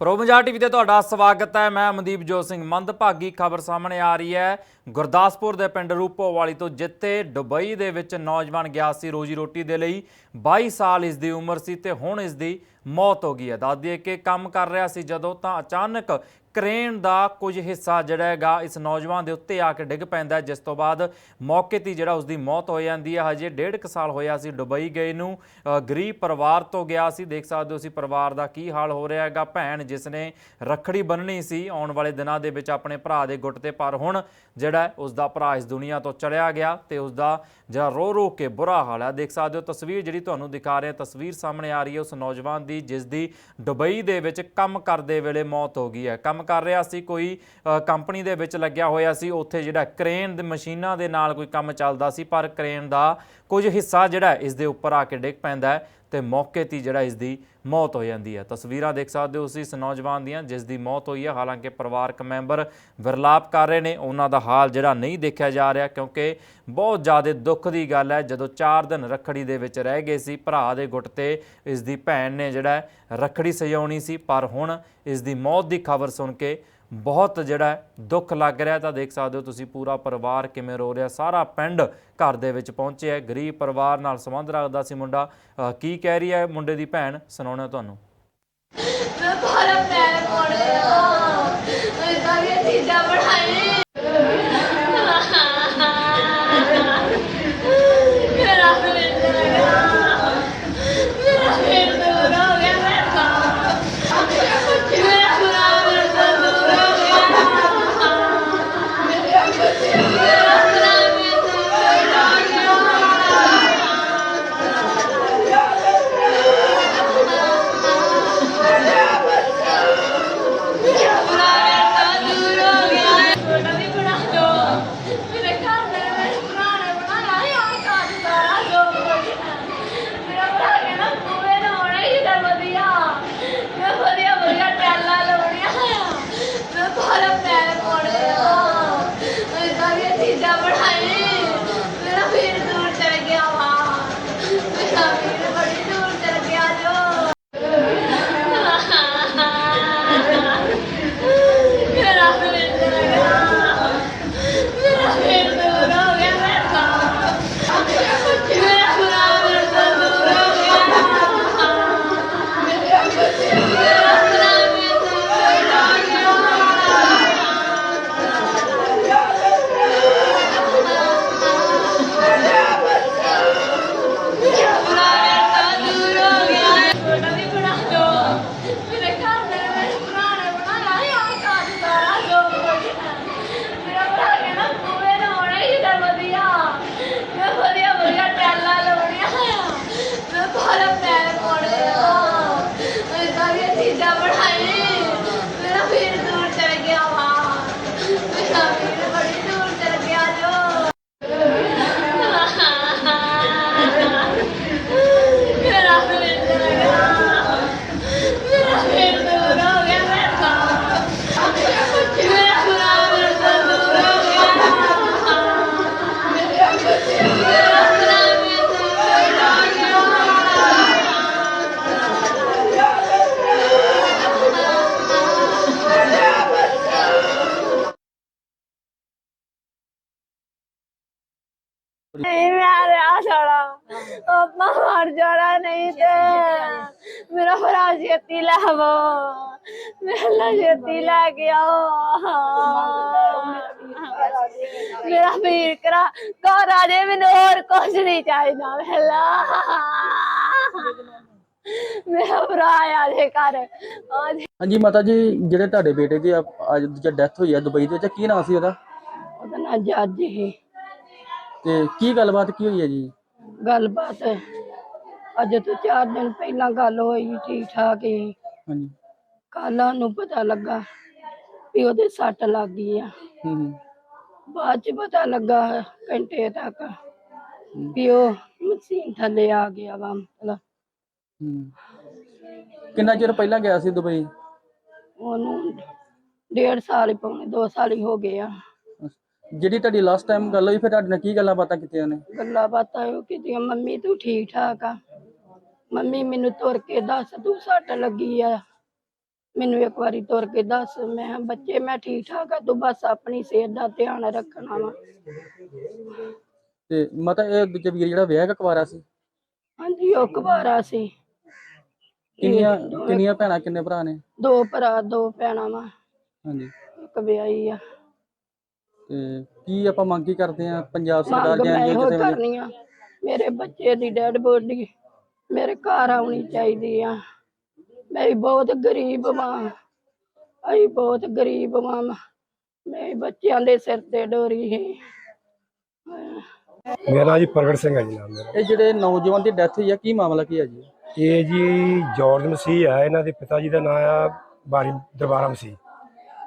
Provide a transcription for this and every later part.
ਪ੍ਰੋਮਜਾ TV ਤੇ ਤੁਹਾਡਾ ਸਵਾਗਤ ਹੈ। ਮੈਂ ਮਨਦੀਪ ਜੋਤ ਸਿੰਘ, ਮੰਦਭਾਗੀ ਖਬਰ ਸਾਹਮਣੇ ਆ ਰਹੀ ਹੈ। ਗੁਰਦਾਸਪੁਰ ਦੇ ਪਿੰਡ ਰੂਪੋਵਾਲੀ ਤੋਂ ਜਿੱਥੇ ਦੁਬਈ ਦੇ ਵਿੱਚ ਨੌਜਵਾਨ ਗਿਆ ਸੀ ਰੋਜੀ ਰੋਟੀ ਦੇ ਲਈ। 22 ਸਾਲ ਇਸ ਦੀ ਉਮਰ ਸੀ ਤੇ ਹੁਣ ਇਸ ਦੀ ਮੌਤ ਹੋ ਗਈ ਹੈ। ਦੱਸ ਦਈਏ ਕਿ ਕੰਮ ਕਰ ਰਿਹਾ ਸੀ ਜਦੋਂ ਤਾਂ ਅਚਾਨਕ ਕਰੇਨ ਦਾ ਕੁਝ ਹਿੱਸਾ ਜਿਹੜਾ ਹੈਗਾ ਇਸ ਨੌਜਵਾਨ ਦੇ ਉੱਤੇ ਆ ਕੇ ਡਿੱਗ ਪੈਂਦਾ ਜਿਸ ਤੋਂ ਬਾਅਦ ਮੌਕੇ ਤੇ ਜਿਹੜਾ ਉਸ ਦੀ ਮੌਤ ਹੋ ਜਾਂਦੀ ਹੈ। ਹਜੇ ਡੇਢ ਕੁ ਸਾਲ ਹੋਇਆ ਸੀ ਦੁਬਈ ਗਏ ਨੂੰ। ਗਰੀਬ ਪਰਿਵਾਰ ਤੋਂ ਗਿਆ ਸੀ। ਦੇਖ ਸਕਦੇ ਹੋ ਸੀ ਪਰਿਵਾਰ ਦਾ ਕੀ ਹਾਲ ਹੋ ਰਿਹਾ ਹੈਗਾ। ਭੈਣ ਜਿਸ ਨੇ ਰੱਖੜੀ ਬੰਨਣੀ ਸੀ ਆਉਣ ਵਾਲੇ ਦਿਨਾਂ ਦੇ ਵਿੱਚ ਆਪਣੇ ਭਰਾ ਦੇ ਗੁੱਟ ਤੇ ਪਰ ਹੁਣ ਜਿਹੜਾ ਹੈ, ਉਸ ਦਾ ਭਰਾ ਇਸ ਦੁਨੀਆ ਤੋਂ ਚਲਿਆ ਗਿਆ ਤੇ ਉਸ ਦਾ ਜਿਹੜਾ ਰੋ ਰੋ ਕੇ ਬੁਰਾ ਹਾਲ ਹੈ। ਦੇਖ ਸਕਦੇ ਹੋ ਤਸਵੀਰ ਜਿਹੜੀ ਤੁਹਾਨੂੰ ਦਿਖਾ ਰਹੇ ਤਸਵੀਰ ਸਾਹਮਣੇ ਆ ਰਹੀ ਹੈ। ਉਸ ਨੌਜਵਾਨ ਦੀ ਜਿਸ ਦੀ ਦੁਬਈ ਦੇ ਵਿੱਚ ਕੰਮ ਕਰਦੇ ਵੇਲੇ ਮੌਤ ਹੋ ਗਈ ਹੈ। ਕੰਮ ਕਰ ਰਿਹਾ ਸੀ, ਕੋਈ ਕੰਪਨੀ ਦੇ ਵਿੱਚ ਲੱਗਿਆ ਹੋਇਆ ਸੀ, ਉੱਥੇ ਜਿਹੜਾ ਕ੍ਰੇਨ ਦੇ ਮਸ਼ੀਨਾਂ ਦੇ ਨਾਲ ਕੋਈ ਕੰਮ ਚੱਲਦਾ ਸੀ, ਪਰ ਕ੍ਰੇਨ ਦਾ ਕੁਝ ਹਿੱਸਾ ਜਿਹੜਾ ਇਸ ਦੇ ਉੱਪਰ ਆ ਕੇ ਡਿੱਗ ਪੈਂਦਾ ਹੈ। ਤੇ ਮੌਕੇ ਤੇ ਜਿਹੜਾ ਇਸ ਦੀ ਮੌਤ ਹੋ ਜਾਂਦੀ ਹੈ। ਤਸਵੀਰਾਂ ਦੇਖ ਸਕਦੇ ਹੋ ਤੁਸੀਂ ਇਸ ਨੌਜਵਾਨ ਦੀਆਂ, ਜਿਸ ਦੀ ਮੌਤ ਹੋਈ ਹੈ। ਹਾਲਾਂਕਿ ਪਰਿਵਾਰਕ ਮੈਂਬਰ ਵਿਰਲਾਪ ਕਰ ਰਹੇ ਨੇ। ਉਹਨਾਂ ਦਾ ਹਾਲ ਜਿਹੜਾ ਨਹੀਂ ਦੇਖਿਆ ਜਾ ਰਿਹਾ, ਕਿਉਂਕਿ ਬਹੁਤ ਜ਼ਿਆਦਾ ਦੁੱਖ ਦੀ ਗੱਲ ਹੈ। ਜਦੋਂ 4 ਦਿਨ ਰੱਖੜੀ ਦੇ ਵਿੱਚ ਰਹਿ ਗਏ ਸੀ, ਭਰਾ ਦੇ ਗੁੱਟ ਤੇ ਇਸ ਦੀ ਭੈਣ ਨੇ ਜਿਹੜਾ ਹੈ, ਰੱਖੜੀ ਸਜਾਉਣੀ ਸੀ। ਪਰ ਹੁਣ ਇਸ ਦੀ ਮੌਤ ਦੀ ਖਬਰ ਸੁਣ ਕੇ ਬਹੁਤ ਜਿਹੜਾ ਦੁੱਖ ਲੱਗ ਰਿਹਾ ਤਾਂ ਦੇਖ ਸਕਦੇ ਹੋ ਤੁਸੀਂ ਪੂਰਾ ਪਰਿਵਾਰ ਕਿਵੇਂ ਰੋ ਰਿਹਾ ਸਾਰਾ ਪਿੰਡ ਘਰ ਦੇ ਵਿੱਚ ਪਹੁੰਚਿਆ ਹੈ। ਗਰੀਬ ਪਰਿਵਾਰ ਨਾਲ ਸੰਬੰਧ ਰੱਖਦਾ ਸੀ ਮੁੰਡਾ। ਕੀ ਕਹਿ ਰਹੀ ਹੈ ਮੁੰਡੇ ਦੀ ਭੈਣ? ਸੁਣਾਉਣਾ ਤੁਹਾਨੂੰ। ਮੈਂ ਬਾਹਰ ਪੈਰ ਪੜਿਆ ਮੈਂ ਸਾਰੀਆਂ ਚੀਜ਼ਾਂ ਬਣਾਈ ਨਹੀਂ ਮੈਂ ਰਿਹਾ ਛੜਾ ਆਪਾਂ ਮਰ ਜਾਣਾ ਨਹੀਂ ਤੇ ਮੇਰਾ ਭਰਾ ਛੇਤੀ ਲੈ ਆਵੋ। ਮੇਰਾ ਛੇਤੀ ਲੈ ਕੇ ਆਓ। ਮੇਰਾ ਵੀਰ ਕਰਾ ਘਰ ਆ ਜੇ ਮੈਨੂੰ ਹੋਰ ਕੁਝ ਨਹੀਂ ਚਾਹੀਦਾ ਮੇਲਾ ਮੇਰਾ ਭਰਾ ਆ ਜੇ ਘਰ। ਹਾਂਜੀ ਮਾਤਾ ਜੀ ਜਿਹੜੇ ਤੁਹਾਡੇ ਬੇਟੇ ਦੀ ਅੱਜ ਡੈਥ ਹੋਈ ਆ ਦੁਬਈ ਦੇ ਵਿੱਚ ਕੀ ਨਾਮ ਸੀ ਉਹਦਾ? ਉਹਦਾ ਨਾਂ ਜੱਜ। ਹੀ ਤੇ ਕੀ ਗੱਲਬਾਤ ਕੀ ਹੋਈ ਹੈ ਜੀ? ਗੱਲਬਾਤ ਅੱਜ ਤੋਂ 4 ਦਿਨ ਪਹਿਲਾਂ ਗੱਲ ਹੋਈ ਠੀਕ ਠਾਕ ਹੀ। ਹਾਂਜੀ। ਕੱਲ ਨੂੰ ਪਤਾ ਲੱਗਾ ਵੀ ਉਹਦੇ ਸੱਟ ਲੱਗ ਗਈ ਆ। ਹੂੰ ਹੂੰ। ਬਾਅਦ ਚ ਪਤਾ ਲੱਗਾ ਘੰਟੇ ਤੱਕ ਵੀ ਉਹ ਮਸ਼ੀਨ ਥੱਲੇ ਆ ਗਿਆ ਵਾ ਮਤਲਬ। ਹੂੰ। ਕਿੰਨਾ ਚਿਰ ਪਹਿਲਾਂ ਗਿਆ ਸੀ ਦੁਬਈ? ਉਹਨੂੰ ਡੇਢ ਸਾਲ ਹੀ ਪੌਣੇ 2 ਸਾਲ ਹੀ ਹੋ ਗਏ ਆ। ਜਿਹੜੀ ਤੁਹਾਡੀ ਲਾਸਟ ਟਾਈਮ ਗੱਲ ਹੋਈ ਫਿਰ ਤੁਹਾਡੇ ਨਾਲ ਕੀ ਗੱਲਾਂ ਬਾਤਾਂ ਕੀਤੀਆਂ ਨੇ ਗੱਲਾਂ ਬਾਤਾਂ ਉਹ ਕੀਤੀਆਂ ਮੰਮੀ ਤੂੰ ਠੀਕ ਠਾਕ ਆ? ਮੰਮੀ ਮੈਨੂੰ ਤੁਰ ਕੇ ਦੱਸ ਤੂੰ ਸੱਟ ਲੱਗੀ ਆ। ਮੈਨੂੰ ਇੱਕ ਵਾਰੀ ਤੁਰ ਕੇ ਦੱਸ ਮੈਂ ਕਿਹਾ, ਬੱਚੇ ਮੈਂ ਠੀਕ ਠਾਕ ਆ ਤੂੰ ਬਸ ਆਪਣੀ ਸਿਹਤ ਦਾ ਧਿਆਨ ਰੱਖਣਾ ਵਾ। ਤੇ ਮਾਤਾ ਇਹ ਦੂਜਾ ਵੀਰ ਜਿਹੜਾ ਵਿਆਹ ਕਕਵਾਰਾ ਸੀ? ਹਾਂਜੀ ਉਹ ਕੁਵਾਰਾ ਸੀ। ਕਿੰਨੀਆਂ ਕਿੰਨੀਆਂ ਭੈਣਾਂ ਕਿੰਨੇ ਭਰਾ ਨੇ? ਦੋ ਭਰਾ ਦੋ ਭੈਣਾਂ ਵਾ। ਹਾਂਜੀ। ਇੱਕ ਵਿਆਹੀ ਆ। ਤੇ ਕੀ ਆਪਾਂ ਮੰਗ ਕੀ ਕਰਦੇ ਆ ਪੰਜਾਬ ਸਰਕਾਰ ਜਾਂ ਜਾਂ ਕਿਸੇ ਵੱਲ ਕਰਨੀ ਆ। ਮੇਰੇ ਬੱਚੇ ਦੀ ਡੈਡ ਬੋਡੀ ਮੇਰੇ ਘਰ ਆਉਣੀ ਚਾਹੀਦੀ ਆ। ਮੈਂ ਬਹੁਤ ਗਰੀਬ ਮਾਂ ਅਸੀਂ ਬਹੁਤ ਗਰੀਬ ਮਾਂ ਮੈਂ ਬੱਚਿਆਂ ਦੇ ਸਿਰ ਤੇ ਡੋਰੀ ਹੈ ਮੇਰਾ ਜੀ ਪ੍ਰਗਟ ਸਿੰਘ ਹੈ ਜੀ ਨਾਮ ਮੇਰਾ। ਇਹ ਜਿਹੜੇ ਨੌਜਵਾਨ ਦੀ ਡੈਥ ਹੋਈ ਆ ਕੀ ਮਾਮਲਾ ਕੀ ਹੈ ਜੀ? ਇਹ ਜੀ ਜਾਰਜ ਮਸੀਹ ਹੈ ਇਹਨਾਂ ਦੇ ਪਿਤਾ ਜੀ ਦਾ ਨਾਮ ਆ ਬਾਰੀ ਦਰਬਾਰਾ ਮਸੀਹ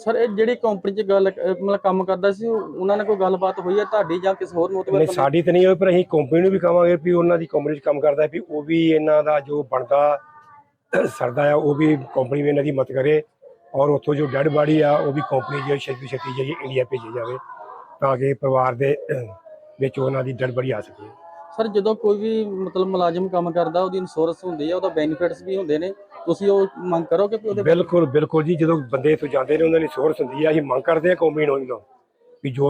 ਸਰ ਇਹ ਜਿਹੜੀ ਕੰਪਨੀ 'ਚ ਗੱਲ ਅਹ ਮਤਲਬ ਕੰਮ ਕਰਦਾ ਸੀ ਉਹ- ਉਹਨਾਂ ਨਾਲ ਕੋਈ ਗੱਲਬਾਤ ਹੋਈ ਹੈ ਤੁਹਾਡੀ ਜਾਂ ਕਿਸੇ ਹੋਰ ਨਹੀਂ ਮੋਤਬਰ ਸਾਡੀ ਤਾਂ ਨਹੀਂ ਹੋਈ ਪਰ ਅਸੀਂ ਕੰਪਨੀ ਨੂੰ ਵੀ ਕਹਾਂਗੇ ਵੀ ਉਹਨਾਂ ਦੀ ਕੰਪਨੀ 'ਚ ਕੰਮ ਕਰਦਾ ਵੀ ਉਹ ਵੀ ਇਹਨਾਂ ਦਾ ਜੋ ਬਣਦਾ ਸਰਦਾ ਆ ਉਹ ਵੀ ਕੰਪਨੀ ਵੀ ਇਹਨਾਂ ਦੀ ਮਦਦ ਕਰੇ ਔਰ ਉੱਥੋਂ ਜੋ ਡੈਡ ਬਾਡੀ ਆ ਉਹ ਵੀ ਕੰਪਨੀ ਜਿਹੜੀ ਛੇਤੀ ਛੇਤੀ ਜਿਹੜੀ ਇੰਡੀਆ ਭੇਜੀ ਜਾਵੇ ਤਾਂ ਕਿ ਪਰਿਵਾਰ ਦੇ ਵਿੱਚ ਉਹਨਾਂ ਦੀ ਡੈਡ ਬਾਡੀ ਆ ਸਕੇ। ਸਰ ਜਦੋਂ ਕੋਈ ਵੀ ਮਤਲਬ ਮੁਲਾਜ਼ਮ ਕੰਮ ਕਰਦਾ ਉਹਦੀ ਇੰਸ਼ੋਰੈਂਸ ਹੁੰਦੀ ਹੈ ਉਹਦਾ ਬੈਨੀਫਿਟਸ ਵੀ ਹੁੰਦੇ ਨੇ ਤੁਸੀਂ ਉਹ ਮੰਗ ਕਰੋਗੇ ਕਿ ਉਹਦੇ ਬਿਲਕੁਲ ਬਿਲਕੁਲ ਜੀ। ਜਦੋਂ ਬੰਦੇ ਤੋਂ ਜਾਂਦੇ ਨੇ, ਉਹਨਾਂ ਦੀ ਸੋਰਸ ਹੁੰਦੀ ਆ, ਅਸੀਂ ਮੰਗ ਕਰਦੇ ਆ ਕੰਪਨੀ ਨੂੰ ਵੀ ਜੋ